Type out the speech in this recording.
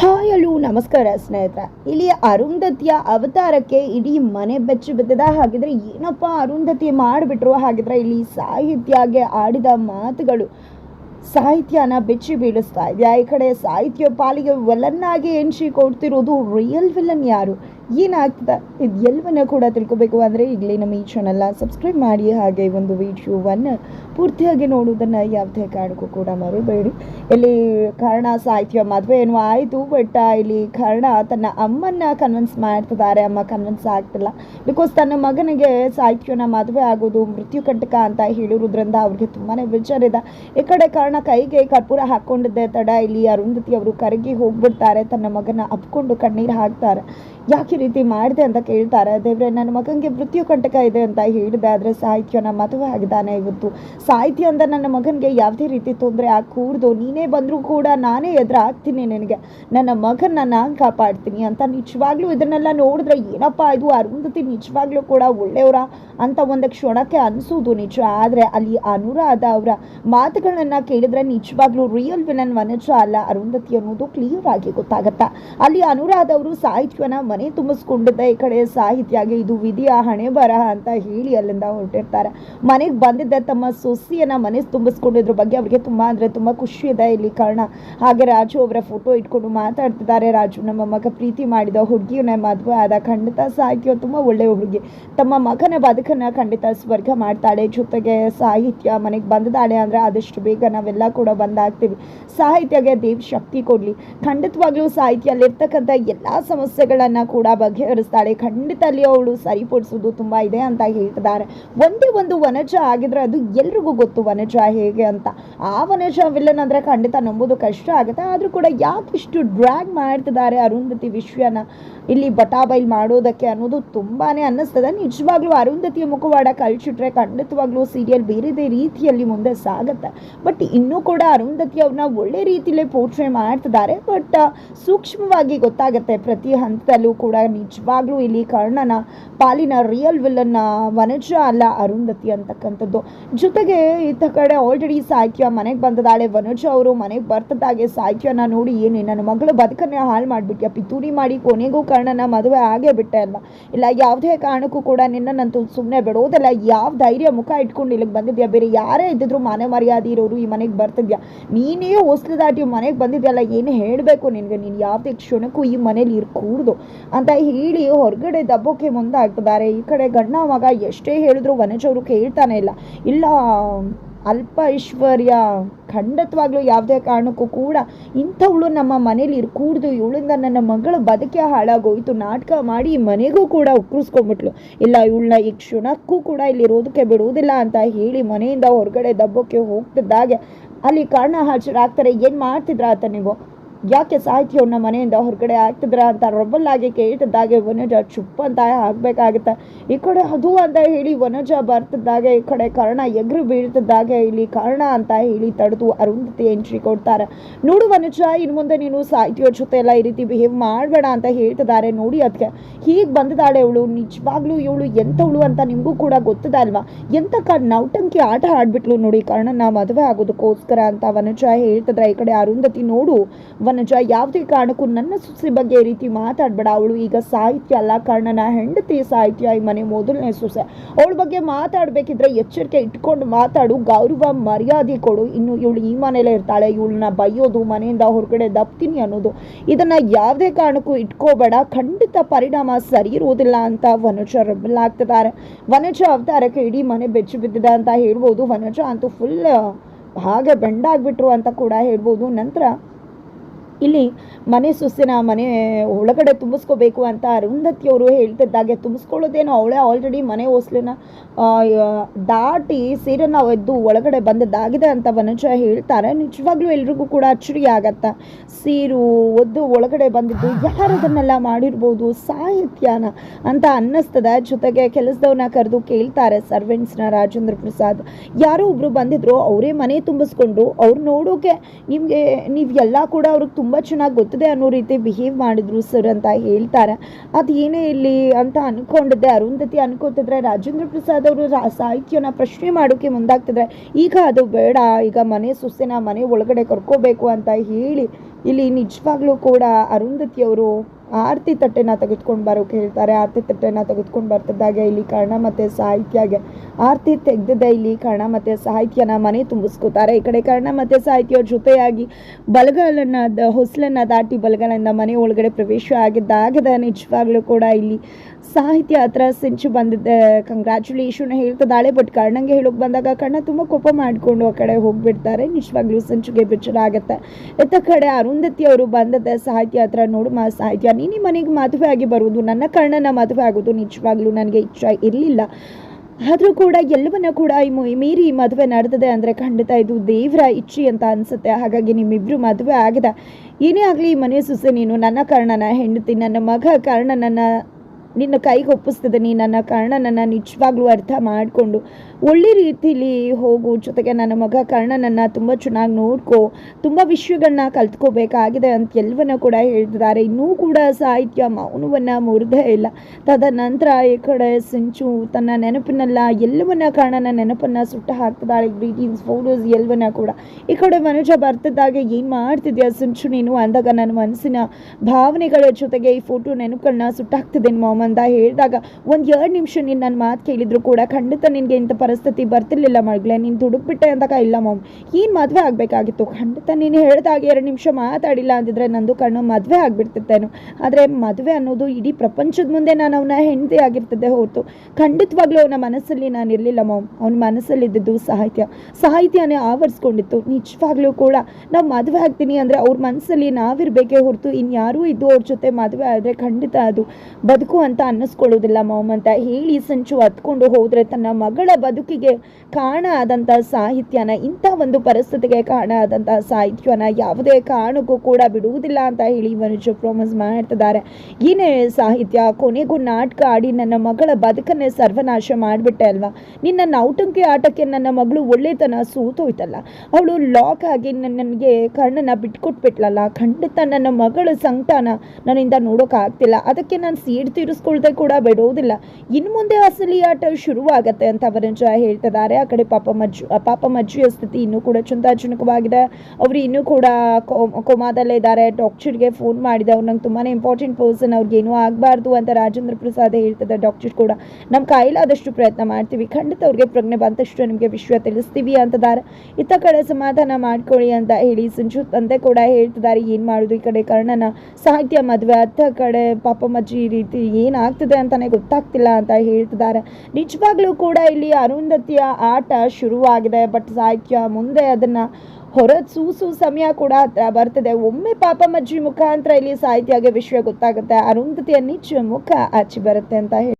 Hi ಅಲ್ಲೂ ನಮಸ್ಕಾರ ಸ್ನೇಹಿತರೆ. ಇಲ್ಲಿ ಅರುಂಧತಿಯ ಅವತಾರಕ್ಕೆ ಇಡೀ ಮನೆ ಬೆಚ್ಚಿ ಬಿದ್ದದ. ಹಾಗಿದ್ರೆ ಏನಪ್ಪ ಅರುಂಧತಿ ಮಾಡಿಬಿಟ್ರು? ಹಾಗಿದ್ರೆ ಇಲ್ಲಿ ಸಾಹಿತ್ಯಗೆ ಆಡಿದ ಮಾತುಗಳು ಸಾಹಿತ್ಯನ ಬೆಚ್ಚಿ ಬೀಳಿಸ್ತಾ ಇದೆಯಾ? ಈ ಕಡೆ ಸಾಹಿತ್ಯ ಪಾಲಿಗೆ ವಲನ್ನಾಗಿ ಎನ್ಶಿ ಕೊಡ್ತಿರೋದು ರಿಯಲ್ ವಿಲನ್ ಯಾರು? ಏನಾಗ್ತದೆ? ಇದು ಎಲ್ಲವನ್ನ ಕೂಡ ತಿಳ್ಕೊಬೇಕು. ಅಂದರೆ ಈಗಲೇ ನಮ್ಮ ಈ ಚಾನಲ್ನ ಸಬ್ಸ್ಕ್ರೈಬ್ ಮಾಡಿ, ಹಾಗೆ ಒಂದು ವಿಡಿಯೋವನ್ನು ಪೂರ್ತಿಯಾಗಿ ನೋಡುವುದನ್ನು ಯಾವುದೇ ಕಾರಣಕ್ಕೂ ಕೂಡ ಮರಿಬೇಡಿ. ಇಲ್ಲಿ ಕರ್ಣ ಸಾಹಿತ್ಯ ಮದುವೆ ಏನೋ ಆಯಿತು ಬಟ್ ಇಲ್ಲಿ ಕರ್ಣ ತನ್ನ ಅಮ್ಮನ್ನ ಕನ್ವಿನ್ಸ್ ಮಾಡ್ತಿದ್ದಾರೆ. ಅಮ್ಮ ಕನ್ವಿನ್ಸ್ ಆಗ್ತಿಲ್ಲ. ಬಿಕಾಸ್ ತನ್ನ ಮಗನಿಗೆ ಸಾಹಿತ್ಯನ ಮದುವೆ ಆಗೋದು ಮೃತ್ಯು ಕಂಟಕ ಅಂತ ಹೇಳಿರೋದ್ರಿಂದ ಅವ್ರಿಗೆ ತುಂಬಾ ವಿಚಾರ ಇದೆ ಈ ಕಡೆ ಕಾರಣ ಕೈಗೆ ಕರ್ಪೂರ ಹಾಕ್ಕೊಂಡಿದ್ದೆ ತಡ, ಇಲ್ಲಿ ಅರುಂಧತಿ ಅವರು ಕರಗಿ ಹೋಗ್ಬಿಡ್ತಾರೆ. ತನ್ನ ಮಗನ ಅಪ್ಕೊಂಡು ಕಣ್ಣೀರು ಹಾಕ್ತಾರೆ. ಯಾಕೆ ರೀತಿ ಮಾಡಿದೆ ಅಂತ ಕೇಳ್ತಾರೆ. ದೇವ್ರೆ, ನನ್ನ ಮಗನಿಗೆ ಮೃತ್ಯು ಕಂಟಕ ಇದೆ ಅಂತ ಹೇಳಿದೆ, ಆದರೆ ಸಾಹಿತ್ಯನ ಮದುವೆ ಆಗಿದ್ದಾನೆ ಇವತ್ತು. ಸಾಹಿತ್ಯ ಅಂತ ನನ್ನ ಮಗನಿಗೆ ಯಾವುದೇ ರೀತಿ ತೊಂದರೆ ಕೂಡ್ದು ನೀನೇ ಬಂದರೂ ಕೂಡ ನಾನೇ ಎದುರಾಗ್ತೀನಿ ನಿನಗೆ. ನನ್ನ ಮಗನ ನಾನು ಕಾಪಾಡ್ತೀನಿ ಅಂತ ನಿಜವಾಗ್ಲೂ ಇದನ್ನೆಲ್ಲ ನೋಡಿದ್ರೆ ಏನಪ್ಪ ಇದು? ಅರುಂಧತಿ ನಿಜವಾಗ್ಲೂ ಕೂಡ ಒಳ್ಳೆಯವರ ಅಂತ ಒಂದು ಕ್ಷಣಕ್ಕೆ ಅನಿಸೋದು ನಿಜ. ಆದರೆ ಅಲ್ಲಿ ಅನುರಾಧ ಅವರ ಮಾತುಗಳನ್ನ ಕೇಳಿದ್ರೆ ನಿಜವಾಗ್ಲೂ ರಿಯಲ್ ವಿನನ್ ವನಜ ಅಲ್ಲ ಅರುಂಧತಿ ಅನ್ನೋದು ಕ್ಲಿಯರ್ ಆಗಿ ಗೊತ್ತಾಗತ್ತ. ಅಲ್ಲಿ ಅನುರಾಧ ಅವರು ಸಾಹಿತ್ಯನ ಮನೆ ತುಂಬಿಸ್ಕೊಂಡಿದ್ದೆ ಈ ಕಡೆ ಸಾಹಿತ್ಯಗೆ ಇದು ವಿಧಿಯ ಹಣೆ ಬರಹ ಅಂತ ಹೇಳಿ ಅಲ್ಲಿಂದ ಹೊರಟಿರ್ತಾರೆ. ಮನೆಗೆ ಬಂದಿದ್ದ, ತಮ್ಮ ಸೊಸೆಯನ್ನ ಮನೆ ತುಂಬಿಸ್ಕೊಂಡಿದ್ರ ಬಗ್ಗೆ ಅವ್ರಿಗೆ ತುಂಬಾ ಅಂದ್ರೆ ತುಂಬಾ ಖುಷಿ ಇದೆ ಇಲ್ಲಿ ಕಾರಣ. ಹಾಗೆ ರಾಜು ಅವರ ಫೋಟೋ ಇಟ್ಕೊಂಡು ಮಾತಾಡ್ತಿದ್ದಾರೆ. ರಾಜು ನಮ್ಮ ಮಗ ಪ್ರೀತಿ ಮಾಡಿದ ಹುಡುಗಿಯನ್ನ ಮದುವೆ ಆದ ಖಂಡಿತ ಸಾಹಿತ್ಯ ತುಂಬಾ ಒಳ್ಳೆ ಹುಡುಗಿ. ತಮ್ಮ ಮಗನ ಬದುಕನ್ನ ಖಂಡಿತ ಸ್ವರ್ಗ ಮಾಡ್ತಾಳೆ. ಜೊತೆಗೆ ಸಾಹಿತ್ಯ ಮನೆಗೆ ಬಂದಿದ್ದಾಳೆ ಅಂದ್ರೆ ಆದಷ್ಟು ಬೇಗ ನಾವೆಲ್ಲ ಕೂಡ ಬಂದಾಗ್ತೀವಿ. ಸಾಹಿತ್ಯಗೆ ದೇವ್ ಶಕ್ತಿ ಕೊಡ್ಲಿ. ಖಂಡಿತವಾಗ್ಲೂ ಸಾಹಿತ್ಯ ಅಲ್ಲಿರ್ತಕ್ಕಂಥ ಎಲ್ಲ ಸಮಸ್ಯೆಗಳನ್ನ ಕೂಡ ಬಗೆಹರಿಸ್ತಾಳೆ ಖಂಡಿತ ಅಲ್ಲಿ ಅವಳು ಸರಿಪಡಿಸೋದು ತುಂಬ ಇದೆ ಅಂತ ಹೇಳ್ತಿದ್ದಾರೆ. ಒಂದೇ ಒಂದು ವನಜ ಆಗಿದ್ರೆ ಅದು ಎಲ್ರಿಗೂ ಗೊತ್ತು ವನಜ ಹೇಗೆ ಅಂತ. ಆ ವನಜ ವಿಲನ್ ಅಂದ್ರೆ ಖಂಡಿತ ನಂಬೋದು ಕಷ್ಟ ಆಗುತ್ತೆ. ಆದ್ರೂ ಕೂಡ ಯಾಕೆ ಇಷ್ಟು ಡ್ರ್ಯಾಗ್ ಮಾಡ್ತಿದ್ದಾರೆ ಅರುಂಧತಿ ವಿಷಯನ ಇಲ್ಲಿ ಬಟಾಬೈಲ್ ಮಾಡೋದಕ್ಕೆ ಅನ್ನೋದು ತುಂಬಾನೇ ಅನ್ನಿಸ್ತದೆ. ನಿಜವಾಗ್ಲೂ ಅರುಂಧತಿಯ ಮುಖವಾಡ ಕಳ್ಸಿಟ್ರೆ ಖಂಡಿತವಾಗ್ಲೂ ಸೀರಿಯಲ್ ಬೇರೆ ರೀತಿಯಲ್ಲಿ ಮುಂದೆ ಸಾಗುತ್ತೆ. ಬಟ್ ಇನ್ನೂ ಕೂಡ ಅರುಂಧತಿ ಅವ್ರನ್ನ ಒಳ್ಳೆ ರೀತಿಲೇ ಪೋರ್ಟ್ರೇ ಮಾಡ್ತಿದ್ದಾರೆ. ಬಟ್ ಸೂಕ್ಷ್ಮವಾಗಿ ಗೊತ್ತಾಗುತ್ತೆ ಪ್ರತಿ ಹಂತದಲ್ಲೂ ಕೂಡ ನಿಜವಾಗ್ಲೂ ಇಲ್ಲಿ ಕರ್ಣನ, ಪಾಲಿನ ರಿಯಲ್ ವಿಲನ್ನ ವನಜ ಅಲ್ಲ ಅರುಂಧತಿ ಅಂತಕ್ಕಂಥದ್ದು. ಜೊತೆಗೆ ಇತ್ತ ಕಡೆ ಆಲ್ರೆಡಿ ಸಾಹಿತ್ಯ ಮನೆಗೆ ಬಂದದಾಳೆ ವನಜ ಅವರು, ಮನೆಗೆ ಬರ್ತದಾಗೆ ಸಾಹಿತ್ಯನ ನೋಡಿ ಏನೇ, ನನ್ನ ಮಗಳ ಬದುಕನ್ನೇ ಹಾಳು ಮಾಡಿಬಿಟ್ಯ, ಪಿತೂರಿ ಮಾಡಿ ಕೊನೆಗೂ ಕರ್ಣನ ಮದುವೆ ಆಗೇ ಬಿಟ್ಟೆ ಅಲ್ಲ ಇಲ್ಲ, ಯಾವುದೇ ಕಾರಣಕ್ಕೂ ಕೂಡ ನಿನ್ನನ್ನಂತೂ ಸುಮ್ಮನೆ ಬಿಡೋದಲ್ಲ. ಯಾವ ಧೈರ್ಯ ಮುಖ ಇಟ್ಕೊಂಡು ಇಲ್ಲಿಗೆ ಬಂದಿದ್ಯಾ? ಬೇರೆ ಯಾರೇ ಇದ್ದಿದ್ರು ಮನೆ ಮರ್ಯಾದೆ ಇರೋರು ಈ ಮನೆಗೆ ಬರ್ತಿದ್ಯಾ? ನೀನೇ ಹೊಸ್ಲು ದಾಟಿ ಮನೆಗೆ ಬಂದಿದ್ಯಲ್ಲ, ಏನು ಹೇಳಬೇಕು ನಿನಗೆ? ನೀನು ಯಾವುದೇ ಕ್ಷಣಕ್ಕೂ ಈ ಮನೇಲಿ ಇರ್ಕೂಡ್ದು. ಅಂತ ಹೇಳಿ ಹೊರಗಡೆ ದಬ್ಬಕ್ಕೆ ಮುಂದಾಗ್ತಿದ್ದಾರೆ. ಈ ಕಡೆ ಗಂಡ ಮಗ ಎಷ್ಟೇ ಹೇಳಿದ್ರು ವನಜ ಅವರು ಕೇಳ್ತಾನೆ ಇಲ್ಲ. ಇಲ್ಲ, ಅಲ್ಪ ಐಶ್ವರ್ಯ, ಖಂಡಿತವಾಗ್ಲೂ ಯಾವುದೇ ಕಾರಣಕ್ಕೂ ಕೂಡ ಇಂಥವಳು ನಮ್ಮ ಮನೇಲಿ ಇರ್ಕೂಡ್ದು. ಇವಳಿಂದ ನನ್ನ ಮಗಳ ಬದುಕೆ ಹಾಳಾಗೋಯ್ತು. ನಾಟಕ ಮಾಡಿ ಮನೆಗೂ ಕೂಡ ಉಕ್ಕರಿಸ್ಕೊಂಡ್ಬಿಟ್ಲು ಇಲ್ಲ, ಇವಳನ್ನ ಈ ಕ್ಷಣಕ್ಕೂ ಕೂಡ ಇಲ್ಲಿ ಇರೋದಕ್ಕೆ ಬಿಡುವುದಿಲ್ಲ ಅಂತ ಹೇಳಿ ಮನೆಯಿಂದ ಹೊರಗಡೆ ದಬ್ಬಕ್ಕೆ ಹೋಗ್ತಿದ್ದಾಗೆ. ಅಲ್ಲಿ ಕಾರಣ ಹಾಜರಾಗ್ತಾರೆ. ಏನು ಮಾಡ್ತಿದ್ರ ಆತ ನೀವು ಯಾಕೆ ಸಾಹಿತ್ಯವನ್ನ ಮನೆಯಿಂದ ಹೊರಗಡೆ ಆಗ್ತಿದ್ರ ಅಂತ ರೊಬ್ಬಲ್ ಆಗಿ ಕೇಳ್ತಿದ್ದಾಗೆ ವನಜ ಚುಪ್ಪ ಅಂತ ಆಗ್ಬೇಕಾಗತ್ತೆ. ಈ ಕಡೆ ಅದು ಅಂತ ಹೇಳಿ ವನಜ ಬರ್ತಿದ್ದಾಗೆ ಈ ಕಡೆ ಕರ್ಣ ಎಗ್ರು ಬೀಳ್ತಿದ್ದಾಗೆ ಇಲ್ಲಿ ಕರ್ಣ ಅಂತ ಹೇಳಿ ತಡೆದು ಅರುಂಧತಿ ಎಂಟ್ರಿ ಕೊಡ್ತಾರೆ. ನೋಡು ವನಜ ಇನ್ನು ಮುಂದೆ ನೀನು ಸಾಹಿತ್ಯ ಜೊತೆ ಎಲ್ಲ ಈ ರೀತಿ ಬಿಹೇವ್ ಮಾಡಬೇಡ ಅಂತ ಹೇಳ್ತಿದ್ದಾರೆ. ನೋಡಿ ಅದಕ್ಕೆ ಹೀಗೆ ಬಂದಿದ್ದಾಳೆ ಇವಳು ನಿಜವಾಗ್ಲೂ ಇವಳು ಎಂಥವಳು ಅಂತ ನಿಮಗೂ ಕೂಡ ಗೊತ್ತಿದೆ ಅಲ್ವಾ? ಎಂಥ ಕ ನೌಟಂಕಿ ಆಟ ಆಡ್ಬಿಟ್ಲು ನೋಡಿ ಕರ್ಣನ ಮದುವೆ ಆಗೋದಕ್ಕೋಸ್ಕರ ಅಂತ ವನಜ ಹೇಳ್ತಿದ್ರೆ ಈ ಕಡೆ ಅರುಂಧತಿ ನೋಡು ವನಜ ಯಾವುದೇ ಕಾರಣಕ್ಕೂ ನನ್ನ ಸೊಸೆ ಬಗ್ಗೆ ಈ ರೀತಿ ಮಾತಾಡಬೇಡ. ಅವಳು ಈಗ ಸಾಹಿತ್ಯ ಅಲ್ಲ. ಕಾರಣನ ಹೆಂಡತಿ ಸಾಹಿತ್ಯ ಈ ಮನೆ ಮೊದಲನೇ ಸೊಸೆ. ಅವಳ ಬಗ್ಗೆ ಮಾತಾಡಬೇಕಿದ್ರೆ ಎಚ್ಚರಿಕೆ ಇಟ್ಕೊಂಡು ಮಾತಾಡು. ಗೌರವ, ಮರ್ಯಾದೆ ಕೊಡು. ಇನ್ನು ಇವಳು ಈ ಮನೇಲೇ ಇರ್ತಾಳೆ. ಇವಳನ್ನ ಬೈಯೋದು, ಮನೆಯಿಂದ ಹೊರಗಡೆ ದಪ್ತೀನಿ ಅನ್ನೋದು. ಇದನ್ನು ಯಾವುದೇ ಕಾರಣಕ್ಕೂ ಇಟ್ಕೋಬೇಡ. ಖಂಡಿತ ಪರಿಣಾಮ ಸರಿ ಇರುವುದಿಲ್ಲ ಅಂತ ವನಜ ರಬ್ಬಲಾಗ್ತಿದ್ದಾರೆ ವನಜ ಅವತಾರಕ್ಕೆ ಇಡೀ ಮನೆ ಬೆಚ್ಚು ಬಿದ್ದಿದೆ ಅಂತ ಹೇಳ್ಬೋದು. ವನಜ ಅಂತೂ ಫುಲ್ ಹಾಗೆ ಬೆಂಡಾಗ್ಬಿಟ್ರು ಅಂತ ಕೂಡ ಹೇಳ್ಬೋದು. ನಂತರ ಇಲ್ಲಿ ಮನೆ ಸೊಸೆನ ಮನೆ ಒಳಗಡೆ ತುಂಬಿಸ್ಕೋಬೇಕು ಅಂತ ಅರುಂಧತಿಯವರು ಹೇಳ್ತಿದ್ದಾಗೆ, ತುಂಬಿಸ್ಕೊಳ್ಳೋದೇನೋ ಅವಳೇ ಆಲ್ರೆಡಿ ಮನೆ ಹೊಸ್ಲನ್ನ ದಾಟಿ ಸೀರೆನ ಎದ್ದು ಒಳಗಡೆ ಬಂದದ್ದಾಗಿದೆ ಅಂತ ವನಜ ಹೇಳ್ತಾರೆ. ನಿಜವಾಗ್ಲೂ ಎಲ್ರಿಗೂ ಕೂಡ ಅಚ್ಚರಿ ಆಗತ್ತ. ಸೀರು ಒದ್ದು ಒಳಗಡೆ ಬಂದಿದ್ದು ಯಾರದನ್ನೆಲ್ಲ ಮಾಡಿರ್ಬೋದು, ಸಾಹಿತ್ಯನ ಅಂತ ಅನ್ನಿಸ್ತದೆ. ಜೊತೆಗೆ ಕೆಲಸದವ್ರನ್ನ ಕರೆದು ಕೇಳ್ತಾರೆ ಸರ್ವೆಂಟ್ಸ್ನ ರಾಜೇಂದ್ರ ಪ್ರಸಾದ್. ಯಾರೋ ಒಬ್ರು ಬಂದಿದ್ರು, ಅವರೇ ಮನೆ ತುಂಬಿಸ್ಕೊಂಡ್ರು. ಅವ್ರು ನೋಡೋಕೆ ನಿಮಗೆ, ನೀವು ಎಲ್ಲ ಕೂಡ ಅವ್ರಿಗೆ ತುಂಬ ತುಂಬ ಚೆನ್ನಾಗಿ ಗೊತ್ತಿದೆ ಅನ್ನೋ ರೀತಿ ಬಿಹೇವ್ ಮಾಡಿದ್ರು ಸರ್ ಅಂತ ಹೇಳ್ತಾರೆ. ಅದು ಏನೇ ಇಲ್ಲಿ ಅಂತ ಅನ್ಕೊಂಡಿದ್ದೆ. ಅರುಂಧತಿ ಅನ್ಕೋತಿದ್ರೆ ರಾಜೇಂದ್ರ ಪ್ರಸಾದ್ ಅವರು ಸಾಹಿತ್ಯನ ಪ್ರಶ್ನೆ ಮಾಡೋಕೆ ಮುಂದಾಗ್ತಿದ್ರೆ ಈಗ ಅದು ಬೇಡ, ಈಗ ಮನೆ ಸೊಸೆನ ಮನೆ ಒಳಗಡೆ ಕರ್ಕೋಬೇಕು ಅಂತ ಹೇಳಿ, ಇಲ್ಲಿ ನಿಜವಾಗ್ಲೂ ಕೂಡ ಅರುಂಧತಿ ಅವರು ಆರತಿ ತಟ್ಟೆನ ತೆಗೆದುಕೊಂಡು ಬರೋಕೆ ಹೇಳ್ತಾರೆ. ಆರತಿ ತಟ್ಟೆನ ತೆಗೆದುಕೊಂಡು ಬರ್ತಿದ್ದಾಗ ಇಲ್ಲಿ ಕರ್ಣ ಮತ್ತು ಸಾಹಿತ್ಯಗೆ. ಆರತಿ ತೆಗೆದಿದ್ದೆ ಇಲ್ಲಿ ಕರ್ಣ ಮತ್ತು ಸಾಹಿತ್ಯನ ಮನೆ ತುಂಬಿಸ್ಕೋತಾರೆ. ಈ ಕಡೆ ಕರ್ಣ ಮತ್ತು ಸಾಹಿತ್ಯ ಜೊತೆಯಾಗಿ ಬಲಗಾಲನ್ನ ಹೊಸಲನ್ನು ದಾಟಿ ಬಲಗಾಲಿಂದ ಮನೆ ಒಳಗಡೆ ಪ್ರವೇಶ ಆಗಿದ್ದಾಗದ. ನಿಜವಾಗ್ಲೂ ಕೂಡ ಇಲ್ಲಿ ಸಾಹಿತ್ಯ ಹತ್ರ ಸಿಂಚು ಬಂದಿದ್ದೆ ಕಂಗ್ರ್ಯಾಚುಲೇಷನ್ ಹೇಳ್ತದಾಳೆ ಬಟ್ ಕರ್ಣಂಗೆ ಹೇಳೋಕೆ ಬಂದಾಗ ಕರ್ಣ ತುಂಬ ಕೋಪ ಮಾಡಿಕೊಂಡು ಆ ಕಡೆ ಹೋಗ್ಬಿಡ್ತಾರೆ. ನಿಜವಾಗ್ಲೂ ಸಂಚುಗೆ ಬಿಚ್ಚರ ಆಗುತ್ತೆ ಇತ್ತ ಕಡೆ ಅರುಂಧತಿ ಅವರು ಬಂದದ. ಸಾಹಿತ್ಯ ಹತ್ರ ಮಾ, ಸಾಹಿತ್ಯ ನೀನು ಮನೆಗೆ ಮದುವೆ ಆಗಿ ಬರುವುದು, ನನ್ನ ಕರ್ಣನ ಮದುವೆ ಆಗೋದು ನಿಜವಾಗ್ಲೂ ನನಗೆ ಇಚ್ಛ ಇರಲಿಲ್ಲ. ಆದರೂ ಕೂಡ ಎಲ್ಲವನ್ನ ಕೂಡ ಈ ಮೀರಿ ಮದುವೆ ನಡೆದಿದೆ ಅಂದರೆ ಖಂಡಿತ ಇದು ದೇವರ ಇಚ್ಛೆ ಅಂತ ಅನಿಸುತ್ತೆ. ಹಾಗಾಗಿ ನಿಮ್ಮಿಬ್ಬರು ಮದುವೆ ಆಗಿದೆ. ಏನೇ ಆಗಲಿ ಮನೆ ಸೊಸೆ ನೀನು, ನನ್ನ ಕರ್ಣನ ಹೆಂಡತಿ, ನನ್ನ ಮಗ ಕರ್ಣನನ್ನು ನಿನ್ನ ಕೈಗೆ ಒಪ್ಪಿಸ್ತಿದ್ದೀನಿ ನನ್ನ ಕರ್ಣನನ್ನು ನಿಜವಾಗ್ಲೂ ಅರ್ಥ ಮಾಡಿಕೊಂಡು. ಒಳ್ಳೆ ರೀತಿಲಿ ಹೋಗು, ಜೊತೆಗೆ ನನ್ನ ಮಗ ಕರ್ಣನನ್ನು ತುಂಬ ಚೆನ್ನಾಗಿ ನೋಡ್ಕೋ. ತುಂಬ ವಿಷಯಗಳನ್ನ ಕಲ್ತ್ಕೋಬೇಕಾಗಿದೆ ಅಂತ ಎಲ್ಲವನ್ನ ಕೂಡ ಹೇಳ್ತಿದ್ದಾರೆ. ಇನ್ನೂ ಕೂಡ ಸಾಹಿತ್ಯ ಮೌನವನ್ನು ಮುರಿದೇ ಇಲ್ಲ. ತದನಂತರ ಈ ಕಡೆ ಸಿಂಚು ತನ್ನ ನೆನಪಿನೆಲ್ಲ, ಎಲ್ಲವನ್ನ ಕರ್ಣನ ನೆನಪನ್ನು ಸುಟ್ಟು ಹಾಕ್ತಿದ್ದಾಳೆ. ಗ್ರೀಟಿಂಗ್ಸ್ ಫೋಟೋಸ್ ಎಲ್ಲವನ್ನ ಕೂಡ. ಈ ಕಡೆ ಮನುಜ ಬರ್ತಿದ್ದಾಗ ಏನು ಮಾಡ್ತಿದ್ಯಾ ಸಿಂಚು ನೀನು? ಅಂದಾಗ ನನ್ನ ಮನಸ್ಸಿನ ಭಾವನೆಗಳ ಜೊತೆಗೆ ಈ ಫೋಟೋ ನೆನಪುಗಳನ್ನ ಸುಟ್ಟಾಕ್ತಿದ್ದೇನೆ ಮಾಮ್. ಅಂತ ಹೇಳಿದಾಗ ಒಂದು ಎರಡು ನಿಮಿಷ ನೀನು ನನ್ನ ಮಾತು ಕೇಳಿದ್ರು ಕೂಡ ಖಂಡಿತ ನಿನಗೆ ಇಂಥ ಪರಿಸ್ಥಿತಿ ಬರ್ತಿರ್ಲಿಲ್ಲ ಮಗಳೇ. ನೀನು ದುಡುಕ್ಬಿಟ್ಟೆ ಅಂದಾಗ ಇಲ್ಲ ಮಾಮ್. ಏನು ಮದುವೆ ಆಗಬೇಕಾಗಿತ್ತು? ಖಂಡಿತ ನೀನು ಹೇಳಿದಾಗ ಎರಡು ನಿಮಿಷ ಮಾತಾಡಿಲ್ಲ ಅಂದಿದ್ರೆ ನಂದು ಕಣ್ಣು ಮದುವೆ ಆಗಿಬಿಡ್ತಿತ್ತೇನು. ಆದರೆ ಮದುವೆ ಅನ್ನೋದು ಇಡೀ ಪ್ರಪಂಚದ ಮುಂದೆ ನಾನು ಅವನ ಹೆಂಡತಿ ಆಗಿರ್ತದೆ ಹೊರತು ಖಂಡಿತವಾಗ್ಲೂ ಅವನ ಮನಸ್ಸಲ್ಲಿ ನಾನು ಇರಲಿಲ್ಲ ಮಾಮ್. ಅವನ ಮನಸ್ಸಲ್ಲಿದ್ದು ಸಾಹಿತ್ಯ. ಸಾಹಿತ್ಯನೇ ಆವರಿಸ್ಕೊಂಡಿತ್ತು. ನಿಜವಾಗ್ಲೂ ಕೂಡ ನಾವು ಮದುವೆ ಆಗ್ತೀನಿ ಅಂದರೆ ಅವ್ರ ಮನಸ್ಸಲ್ಲಿ ನಾವಿರಬೇಕೇ ಹೊರತು ಇನ್ಯಾರೂ ಇದ್ದು ಅವ್ರ ಜೊತೆ ಮದುವೆ ಆದರೆ ಖಂಡಿತ ಅದು ಬದುಕು ಅಂತ ಅನ್ನಿಸ್ಕೊಳ್ಳೋದಿಲ್ಲ ಮಾಮ್ ಅಂತ ಹೇಳಿ ಸಂಚು ಹತ್ಕೊಂಡು ಹೋದರೆ ತನ್ನ ಮಗಳ ಬದುಕಿಗೆ ಕಾರಣ ಆದಂಥ ಸಾಹಿತ್ಯನ ಇಂಥ ಒಂದು ಪರಿಸ್ಥಿತಿಗೆ ಕಾರಣ ಆದಂಥ ಸಾಹಿತ್ಯನ ಯಾವುದೇ ಕಾರಣಕ್ಕೂ ಕೂಡ ಬಿಡುವುದಿಲ್ಲ ಅಂತ ಹೇಳಿ ಮನುಷ್ಯ ಪ್ರಾಮಿಸ್ ಮಾಡ್ತಿದ್ದಾರೆ. ಏನೇ ಸಾಹಿತ್ಯ, ಕೊನೆಗೂ ನಾಟಕ ಆಡಿ ನನ್ನ ಮಗಳ ಬದುಕನ್ನೇ ಸರ್ವನಾಶ ಮಾಡಿಬಿಟ್ಟೆ ಅಲ್ವಾ? ನಿನ್ನ ನೌಟಂಕಿ ಆಟಕ್ಕೆ ನನ್ನ ಮಗಳು ಒಳ್ಳೆತನ ಸೂತೋಯ್ತಲ್ಲ? ಅವಳು ಲಾಕ್ ಆಗಿ ನನಗೆ ಕಣ್ಣನ್ನು ಬಿಟ್ಕೊಟ್ಬಿಟ್ಲಲ್ಲ? ಖಂಡಿತ ನನ್ನ ಮಗಳ ಸಂಕಟನ ನನ್ನಿಂದ ನೋಡೋಕ್ಕಾಗ್ತಿಲ್ಲ ಅದಕ್ಕೆ ನಾನು ಸೀಡ್ ತೀರಿಸ್ಕೊಳ್ದೆ ಕೂಡ ಬಿಡುವುದಿಲ್ಲ ಇನ್ನು ಮುಂದೆ ಅಸಲಿ ಆಟ ಶುರುವಾಗತ್ತೆ ಅಂತ ಅವರಂಜ ಹೇಳ್ತಿದ್ದಾರೆ. ಆ ಕಡೆ ಪಾಪ ಮಜ್ಜು ಪಾಪ ಮಜ್ಜಿಯ ಸ್ಥಿತಿ ಇನ್ನೂ ಕೂಡ ಚಿಂತಾಜನಕವಾಗಿದೆ. ಅವರು ಇನ್ನೂ ಕೂಡ ಕೋಮಾದಲ್ಲೇ ಇದ್ದಾರೆ. ಡಾಕ್ಟರ್ಗೆ ಫೋನ್ ಮಾಡಿದೆ. ಅವ್ರು ನಂಗೆ ತುಂಬಾ ಇಂಪಾರ್ಟೆಂಟ್ ಪರ್ಸನ್ ಅವ್ರಿಗೇನೂ ಆಗಬಾರ್ದು ಅಂತ ರಾಜೇಂದ್ರ ಪ್ರಸಾದ್ ಹೇಳ್ತಿದ್ದಾರೆ ಡಾಕ್ಟರ್ ಕೂಡ. ನಮ್ಮ ಕಾಯಿಲಾದಷ್ಟು ಪ್ರಯತ್ನ ಮಾಡ್ತೀವಿ. ಖಂಡಿತ ಅವ್ರಿಗೆ ಪ್ರಜ್ಞೆ ಬಂದಷ್ಟು ನಿಮಗೆ ವಿಶ್ವ ತಿಳಿಸ್ತೀವಿ ಅಂತಿದ್ದಾರೆ ಇತ್ತ ಕಡೆ ಸಮಾಧಾನ ಮಾಡ್ಕೊಳ್ಳಿ ಅಂತ ಹೇಳಿ ಸಂಜು ತಂದೆ ಕೂಡ ಹೇಳ್ತಿದ್ದಾರೆ. ಏನು ಮಾಡೋದು ಈ ಕಡೆ ಕರ್ಣನ? ಸಾಹಿತ್ಯ ಮದುವೆ. ಅತ್ತ ಕಡೆ ಪಾಪ ಮಜ್ಜಿ ಈ ರೀತಿ ಏನಾಗ್ತಿದೆ ಅಂತಾನೆ ಗೊತ್ತಾಗ್ತಿಲ್ಲ ಅಂತ ಹೇಳ್ತಿದ್ದಾರೆ. ನಿಜವಾಗ್ಲೂ ಕೂಡ ಇಲ್ಲಿ ಅರುಂಧತಿಯ ಆಟ ಶುರುವಾಗಿದೆ ಬಟ್ ಸಾಹಿತ್ಯ ಮುಂದೆ ಅದನ್ನ ಹೊರ ಸೂಸು ಸಮಯ ಕೂಡ ಹತ್ರ ಬರ್ತಿದೆ. ಒಮ್ಮೆ ಪಾಪ ಮಜ್ಜಿ ಮುಖಾಂತರ ಇಲ್ಲಿ ಸಾಹಿತ್ಯಗೆ ವಿಷಯ ಗೊತ್ತಾಗುತ್ತೆ. ಅರುಂಧತಿಯ ನಿಜ ಮುಖ ಆಚಿ ಬರುತ್ತೆ ಅಂತ ಹೇಳಿ